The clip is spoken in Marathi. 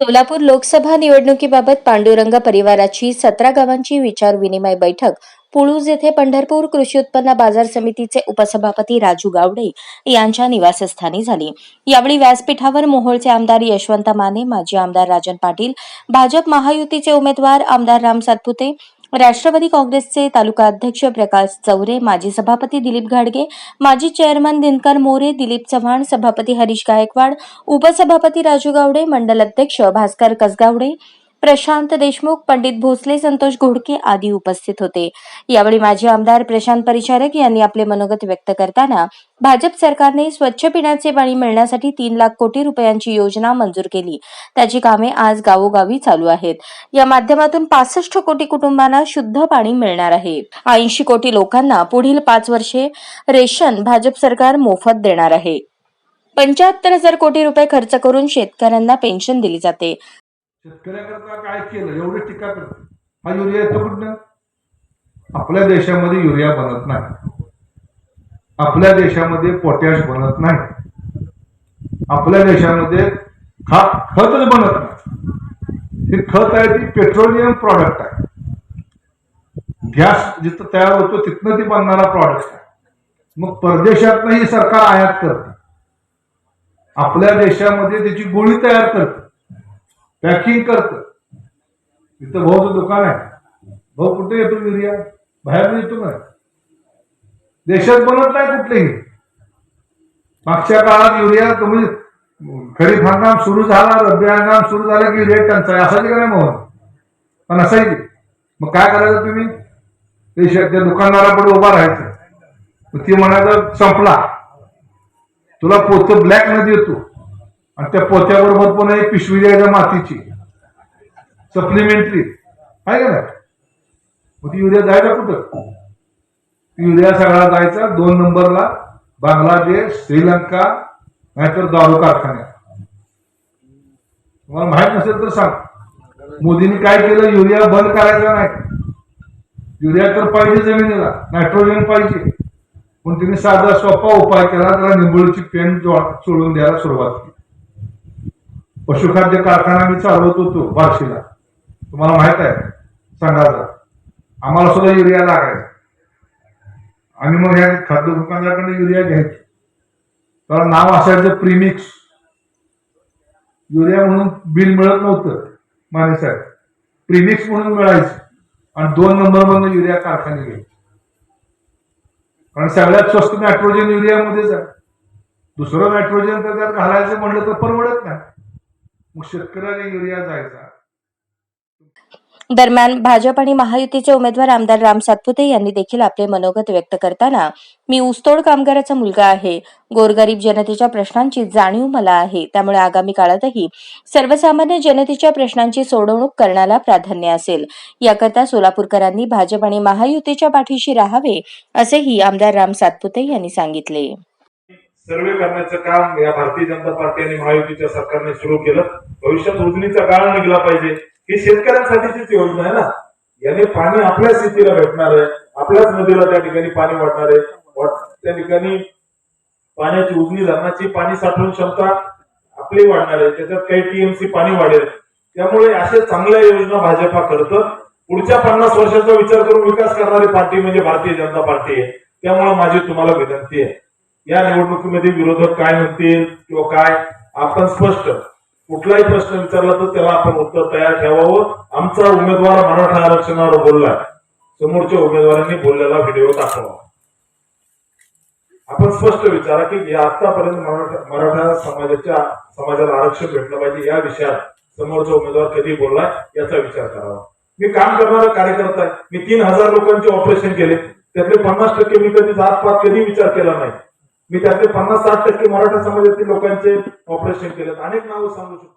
सोलापूर लोकसभा निवडणुकीबाबत पांडुरंग परिवाराची सतरा गावांची विचार विनिमय बैठक पुळूज येथे पंढरपूर कृषी उत्पन्न बाजार समितीचे उपसभापती राजू गावडे यांच्या निवासस्थानी झाली. यावेळी व्यासपीठावर मोहोळचे आमदार यशवंत माने माजी आमदार राजन पाटील भाजप महायुतीचे उमेदवार आमदार राम सातपुते राष्ट्रवादी काँग्रेसचे तालुका अध्यक्ष प्रकाश चौरे माजी सभापती दिलीप घाडगे माजी चेअरमन दिनकर मोरे दिलीप चव्हाण सभापती हरीश गायकवाड उपसभापती राजू गावडे मंडल अध्यक्ष भास्कर कसगावडे प्रशांत देशमुख पंडित भोसले संतोष घोडके आदी उपस्थित होते. यावेळी माजी आमदार प्रशांत परिचारक यांनी आपले मनोगत व्यक्त करताना भाजप सरकारने स्वच्छ पिण्याचे पाणी मिळण्यासाठी तीन लाख कोटी रुपयांची योजना मंजूर केली. त्याची कामे आज गावोगावी चालू आहेत. या माध्यमातून पासष्ट कोटी कुटुंबांना शुद्ध पाणी मिळणार आहे. ऐंशी कोटी लोकांना पुढील पाच वर्षे रेशन भाजप सरकार मोफत देणार आहे. पंच्याहत्तर हजार कोटी रुपये खर्च करून शेतकऱ्यांना पेन्शन दिली जाते. शेतकऱ्याकरता काय केलं? एवढी टीका करते. हा युरिया येतो कुठनं? आपल्या देशामध्ये युरिया बनत नाही. आपल्या देशामध्ये पोटॅश बनत नाही. आपल्या देशामध्ये खा खतच बनत नाही. ते खत आहे ती पेट्रोलियम प्रॉडक्ट आहे. गॅस जिथं तयार होतो तिथनं ती बनणारा प्रॉडक्ट आहे. मग परदेशातनं ही सरकार आयात करते. आपल्या देशामध्ये त्याची गोळी तयार करते. पॅकिंग करतं. इथं भाऊचं दुकान आहे. भाऊ कुठे येतो युरिया बाहेर येतो ना देशात बनत नाही कुठलेही. मागच्या काळात युरिया तुम्ही खरीप हंगाम सुरू झाला रब्बी हंगाम सुरू झाला की रेट टंचाई असायची का नाही मोहन पण असायची. मग काय करायचं तुम्ही? देशात त्या दुकानदारापुढे उभा राहायचं. मग ती म्हणायचं संपला. तुला पोतं ब्लॅकमध्ये येतो. आणि त्या पोत्याबरोबर पण एक पिशवी द्यायच्या मातीची. सप्लिमेंटरी आहे का नाही? मग ती युरिया जायचा कुठं? युरिया सगळा जायचा दोन नंबरला बांगलादेश श्रीलंका नाहीतर दारू कारखान्यात. तुम्हाला माहीत नसेल तर सांग. मोदींनी काय केलं? युरिया बंद करायचा नाही. युरिया तर पाहिजे जमिनीला नायट्रोजन पाहिजे. पण तिने साधा सोपा उपाय केला त्याला निंबोळीची पेन चोळून सोडून द्यायला सुरुवात केली. पशुखाद्य कारखाना मी चालवत होतो बार्शीला. तुम्हाला माहीत आहे सांगायचा आम्हाला सुद्धा युरिया लागायचा. आणि मग ह्या खाद्य दुकानदाराकडे युरिया घ्यायची. त्याला नाव असायचं प्रीमिक्स. युरिया म्हणून बिल मिळत नव्हतं माने साहेब. प्रीमिक्स म्हणून मिळायचं. आणि दोन नंबर मधून युरिया कारखाने घ्यायचे. कारण सगळ्यात स्वस्त नायट्रोजन युरियामध्येच आहे. दुसरं नायट्रोजन तर त्यात घालायचं म्हटलं तर परवडत नाही. मग शेतकऱ्याला युरिया जायचा. दरम्यान भाजप आणि महायुतीचे उमेदवार आमदार राम सातपुते यांनी देखील आपले मनोगत व्यक्त करताना मी ऊसतोड कामगाराचा मुलगा आहे. गोरगरीब जनतेच्या प्रश्नांची जाणीव मला आहे. त्यामुळे आगामी काळातही सर्वसामान्य जनतेच्या प्रश्नांची सोडवणूक करण्याला प्राधान्य असेल. याकरता सोलापूरकरांनी भाजप आणि महायुतीच्या पाठीशी राहावे असेही आमदार राम सातपुते यांनी सांगितले. सर्वे करण्याचं काम या भारतीय जनता पार्टी आणि महायुतीच्या सरकारने सुरू केलं. भविष्यात उजनीचा काळ निघला पाहिजे. ही शेतकऱ्यांसाठीचीच योजना आहे ना? याने पाणी आपल्या शेतीला भेटणार आहे. आपल्याच नदीला त्या ठिकाणी पाणी वाढणार आहे. त्या ठिकाणी पाण्याची उजनी धरणाची पाणी साठवून क्षमता आपली वाढणार आहे. त्याच्यात काही टीएमसी पाणी वाढेल. त्यामुळे अशा चांगल्या योजना भाजपा करतं. पुढच्या पन्नास वर्षाचा विचार करून विकास करणारी पार्टी म्हणजे भारतीय जनता पार्टी आहे. त्यामुळे माझी तुम्हाला विनंती आहे. या निवडणुकीमध्ये विरोधक काय म्हणतील किंवा काय? आपण स्पष्ट कुठलाही प्रश्न विचारला तर त्याला आपण उत्तर तयार ठेवावं. आमचा उमेदवार मराठा आरक्षणावर बोललाय समोरच्या उमेदवारांनी बोललेला व्हिडिओ दाखवा आपण स्पष्ट विचारा की या आतापर्यंत मराठा मराठा समाजाच्या समाजाला आरक्षण भेटलं पाहिजे या विषयात समोरचा उमेदवार कधी बोललाय याचा विचार करावा. मी काम करणारा कार्यकर्ता आहे. मी तीन हजार लोकांचे ऑपरेशन केले. त्यातले पन्नास टक्के मी कधी जात पात कधी विचार केला नाही. मी त्यातले पन्नास साठ टक्के मराठा समाजातील लोकांचे ऑपरेशन केलं अनेक नावं सांगू शकतो.